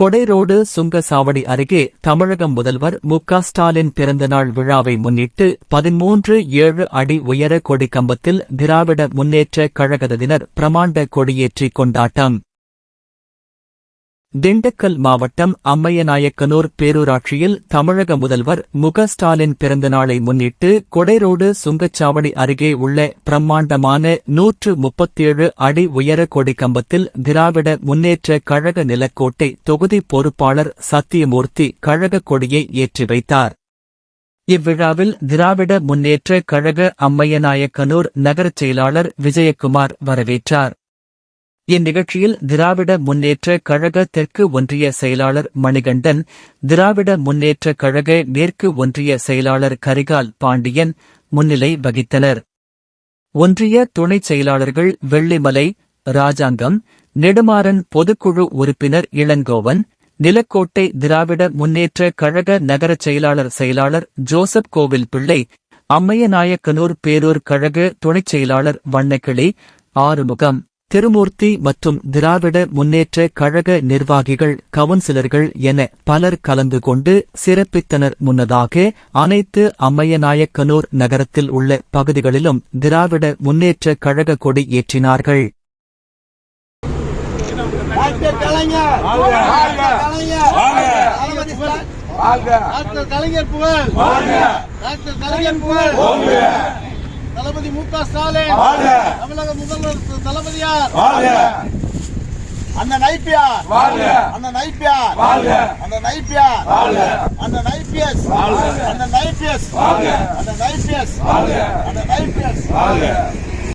கொடைரோடு சுங்க சாவடி அருகே தமிழக முதல்வர் மு க ஸ்டாலின் பிறந்தநாள் விழாவை முன்னிட்டு பதிமூன்று ஏழு அடி உயர கொடி கம்பத்தில் திராவிட முன்னேற்ற கழகத்தினர் பிரமாண்ட கொடியேற்றி கொண்டாட்டம். திண்டுக்கல் மாவட்டம் அம்மையநாயக்கனூர் பேரூராட்சியில் தமிழக முதல்வர் முக ஸ்டாலின் பிறந்தநாளை முன்னிட்டு கொடைரோடு சுங்கச்சாவடி அருகே உள்ள பிரம்மாண்டமான நூற்று முப்பத்தேழு அடி உயர கொடி கம்பத்தில் திராவிட முன்னேற்ற கழக நிலக்கோட்டை தொகுதி பொறுப்பாளர் சத்தியமூர்த்தி கழக கொடியை ஏற்றி வைத்தார். இவ்விழாவில் திராவிட முன்னேற்ற கழக அம்மையநாயக்கனூர் நகரச் செயலாளர் விஜயகுமார் வரவேற்றார். இந்நிகழ்ச்சியில் திராவிட முன்னேற்ற கழக தெற்கு ஒன்றிய செயலாளர் மணிகண்டன் திராவிட முன்னேற்ற கழக மேற்கு ஒன்றிய செயலாளர் கரிகால் பாண்டியன் முன்னிலை வகித்தனர். ஒன்றிய துணைச் செயலாளர்கள் வெள்ளிமலை ராஜாங்கம் நெடுமாறன் பொதுக்குழு உறுப்பினர் இளங்கோவன் நிலக்கோட்டை திராவிட முன்னேற்ற கழக நகரச் செயலாளர் செயலாளர் ஜோசப் கோவில் பிள்ளை அம்மையநாயக்கனூர் பேரூர் கழக துணைச் செயலாளர் வண்ணக்கிளி ஆறுமுகம். திருமூர்த்தி மற்றும் திராவிட முன்னேற்ற கழக நிர்வாகிகள் கவுன்சிலர்கள் என பலர் கலந்து கொண்டு சிறப்பித்தனர். முன்னதாக அனைத்து அம்மையநாயக்கனூர் நகரத்தில் உள்ள பகுதிகளிலும் திராவிட முன்னேற்ற கழக கொடி ஏற்றினார்கள். டாக்டர் கலைஞர்! புகழ்! தளபதி மு க ஸ்டாலின். தமிழக முதல்வர் தளபதியார். அண்ணன் ஐபிஆர். அண்ணன் ஐபிஆர். அண்ணன் ஐபிஆர். அண்ணன் ஐபிஎஸ். அண்ணன் ஐபிஎஸ். அண்ணன் ஐபிஎஸ். அண்ணன் ஐபிஎஸ்.